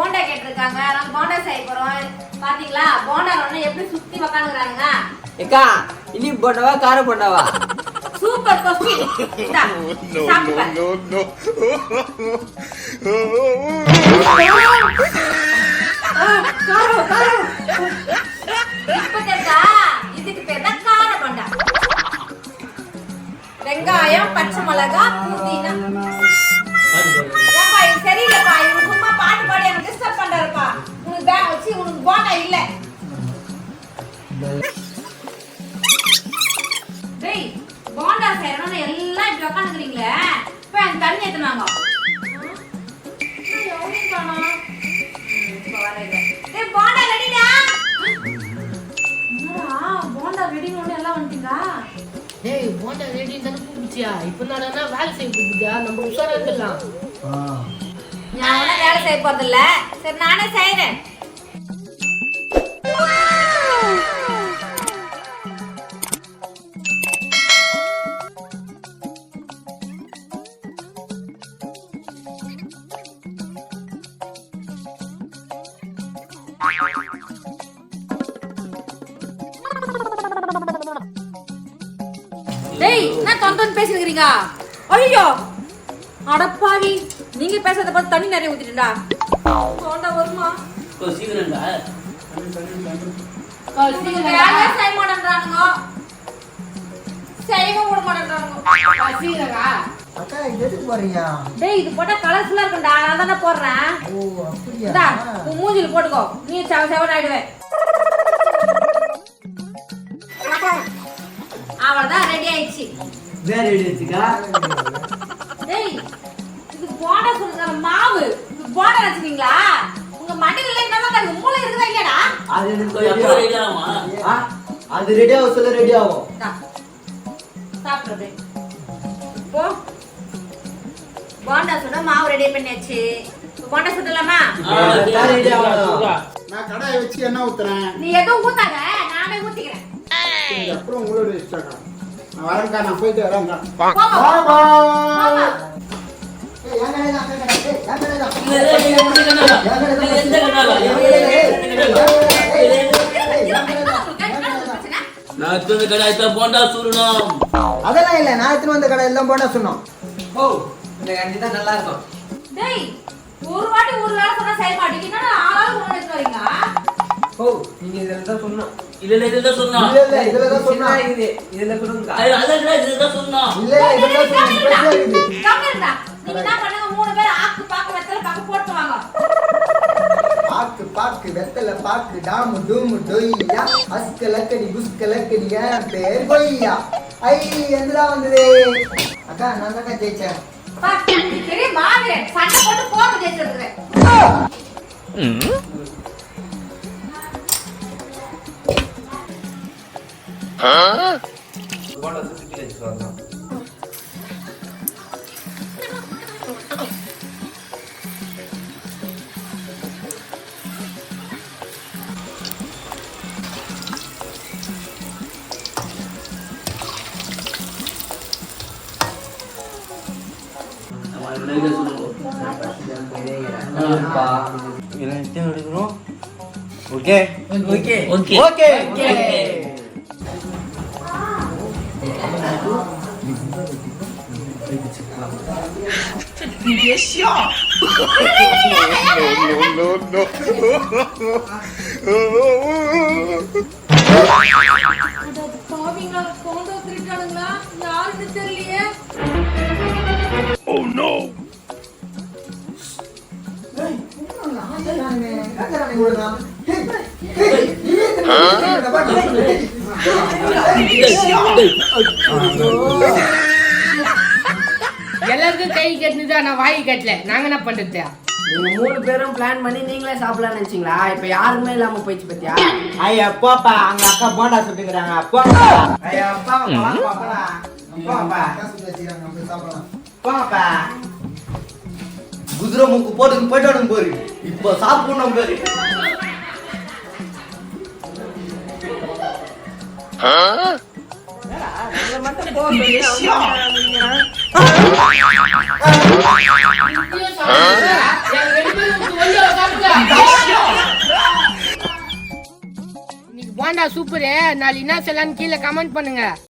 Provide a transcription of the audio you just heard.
போண்டா கேட்டிருக்காங்க. நாங்க போண்டா செய்ய போறோம். பாத்தீங்களா? போண்டா ஒண்ணு எப்படி சுத்தி உக்காந்துக்கிறாங்க? ஏக்கா இனி போண்டவா கார போண்டவா? Super question? இதுக்கு பேர் தான் கார போண்டா. வெங்காயம் பச்சை மிளகா புதினா. தண்ணி ஏத்துனாங்க போண்டா ரெடிடா போண்டா ரெடின்னு எல்லாம் வந்துட்டீங்களா? டேய் போண்டா ரெடி தானே கூப்பிடுச்சியா? இப்போ என்னடா வேலை செய்ய கூப்பிடுதா நம்ம உஷாரா இருக்கலாம். நான் ஒன்றும் வேலை செய்ய போறது இல்ல சரி நானே செய்யறேன் டேய் என்ன தொந்தன் பேசிருக்கீங்க ஐயோ! அடப்பாவி நீங்க பேசுறத பார்த்து தண்ணி நிறைய ஊத்திட்டுடா போண்டா வருமா? சீக்கிரம்டா. வேலையே செய்ய மாட்டேன்றானுங்க. செய்யவும் விட மாட்டேன்றானுங்க. சீரகா அக்கா இது எதுக்கு போறீங்க டேய் இது போட்டா கலர்ஃபுல்லா இருக்கும்டா. நான் தானே போடுறேன். ஓ அப்படியா? இந்தா உன் மூஞ்சில போட்டுக்கோ. நீ செவ செவன் ஆயிடுவே அவ்வளவுதான் ரெடி ஆயிடுச்சு. வேற டேய் இது போண்டா சொல்லுங்க மாவு. இது போண்டா வச்சுக்கீங்களா? உங்க மண்டையில என்னமா கருக்கு மூளை இருக்குதா இல்லையாடா? அது எனக்கு ரெடி ஆகும். அது ரெடி ஆகும் சொல்ல ரெடி ஆகும். இந்தா. போண்டா சுட மாவு ரெடி பண்ணியாச்சு. போண்டா சுடலாமா? நான் கடாயை வச்சு எண்ணெய் ஊத்துறேன்? நீ எதுவும் ஊத்தாத நானே ஊத்திக்கிறேன். அப்புறம் உங்களோட இஷ்டம்க்கா நான் வரேன்க்கா நான் போயிட்டு வரேன்க்கா? நான் எத்தனை போண்டா சுடணும். அதெல்லாம் இல்ல நான் எடுத்துன்னு வந்த கடை எல்லாம் போனா சொன்னோம் ஓ. இந்த கண்டி தான் நல்லா இருக்கும் டேய் ஒரு வாட்டி ஒரு வேளை சொன்னா செய்ய மாட்டீங்க. என்னடா ஆளாளு ஒண்ணு எடுத்து வரீங்க? ஓ நீங்க இதுல தான் சொன்னோம் இல்ல இல்ல இதுல சொன்னா. இல்ல இல்ல இதுல தான் சொன்னா. இது. இதுல கொடுங்க. இல்ல இல்ல இதுல தான் சொன்னா. ஸ்பெஷல் இது கம்மிருந்தா நீங்க என்ன பண்ணுங்க மூணு பேர் ஆக்கு பாக்கு வெத்தல பாக்கு போட்டு வாங்க. பாக்கு பாக்கு வெத்தல பாக்கு டாமு டூமு டொய்யா. அஸ்க லக்கடி குஸ்க லக்கடி என் பேர் கொய்யா. ஐ எந்தடா வந்தது? அக்கா நான் தாக்கா ஜெயிச்சேன் பெரிய சண்டை போட்டு போக ஜெயிச்சு எடுக்கிறேன் போண்டா சுத்தி வச்சுக்கலாம் okay okay okay okay No, no, no. பாவிங்களா போண்டா திருட்டானுங்களா யாருன்னு தெரியலையே எல்லாருக்கும் கை கட்டுனதா? நான் வாய் கட்டல. நாங்க என்ன பண்றது நீங்க மூணு பேரும் பிளான் பண்ணி நீங்களே சாப்பிடலாம்னு நினைச்சீங்களா? இப்ப யாருமே இல்லாம போயிடுச்சு பத்தியா? ஐயா போப்பா. அங்க அக்கா போண்டா சுட்டுக்கிறாங்க. போப்பா ஐயா அப்பா போப்பா. போப்பா. போப்பா. குதிரை மூக்கு போட்டு போயிட்டானு போரு. இப்போ சாப்பிடணும் பாரு. போண்டா சூப்பரு நாளை என்ன செய்யலான்னு கீழே கமெண்ட் பண்ணுங்க.